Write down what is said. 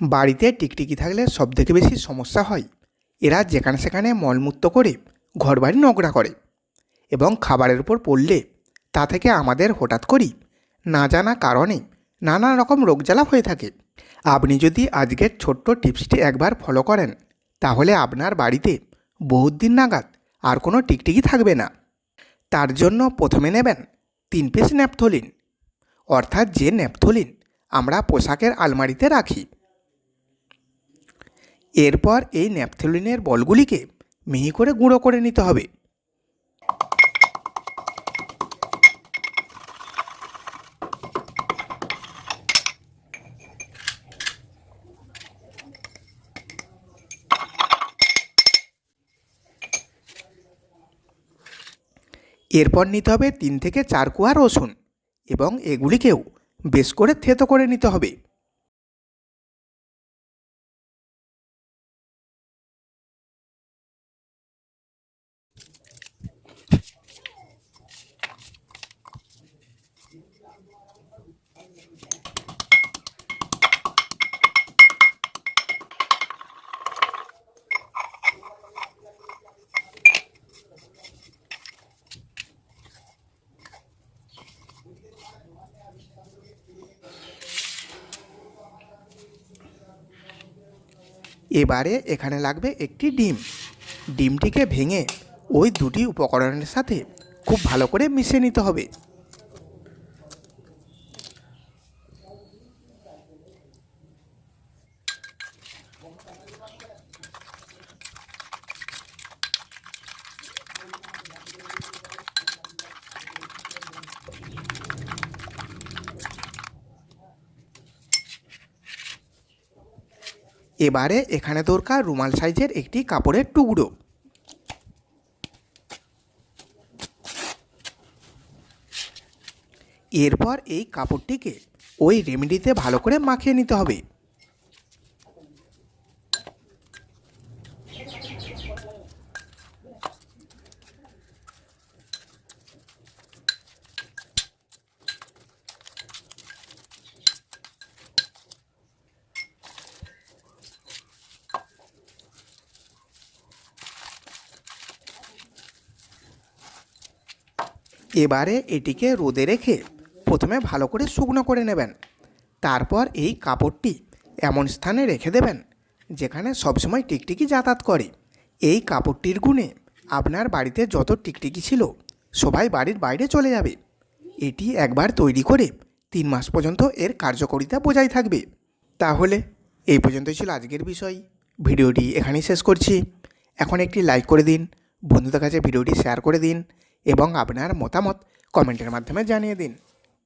বাড়িতে টিকটিকি থাকলে সবথেকে বেশি সমস্যা হয়। এরা যেখানে সেখানে মলমূত্র করে, ঘরবাড়ি নোংরা করে এবং খাবারের উপর পড়লে তা থেকে আমাদের হঠাৎ করেই না জানা কারণে নানা রকম রোগজ্বালা হয়ে থাকে। আপনি যদি আজকের ছোট্ট টিপসটি একবার ফলো করেন, তাহলে আপনার বাড়িতে বহুত দিন নাগাদ আর কোনো টিকটিকি থাকবে না। তার জন্য প্রথমে নেবেন তিন পিস ন্যাপথলিন অর্থাৎ যে ন্যাপথলিন আমরা পোশাকের আলমারিতে রাখি এরপর এই ন্যাপথলিনের বলগুলিকে মিহি করে গুঁড়ো করে নিতে হবে। এরপর নিতে হবে তিন থেকে চার কোয়া রসুন এবং এগুলিকেও বেশ করে থেতো করে নিতে হবে। এবারে এখানে লাগবে একটি ডিম। ডিমটিকে ভেঙে ওই দুটি উপকরণের সাথে খুব ভালো করে মিশিয়ে নিতে হবে। এবারে এখানে দরকার রুমাল সাইজের একটি কাপড়ের টুকরো। এরপর এই কাপড়টিকে ওই রেমেডিতে ভালো করে মাখিয়ে নিতে হবে। এবারে এটিকে রোদে রেখে প্রথমে ভালো করে শুকনো করে নেবেন। তারপর এই কাপড়টি এমন স্থানে রেখে দেবেন, যেখানে সবসময় টিকটিকি যাতায়াত করে। এই কাপড়টির গুণে আপনার বাড়িতে যত টিকটিকি ছিল, সবাই বাড়ির বাইরে চলে যাবে। এটি একবার তৈরি করে তিন মাস পর্যন্ত এর কার্যকারিতা বজায় থাকবে। তাহলে এই পর্যন্তই ছিল আজকের বিষয়। ভিডিওটি এখানেই শেষ করছি। এখন একটি লাইক করে দিন, বন্ধুদের কাছে ভিডিওটি শেয়ার করে দিন। এবং আপনার মতামত কমেন্টের মাধ্যমে জানিয়ে দিন।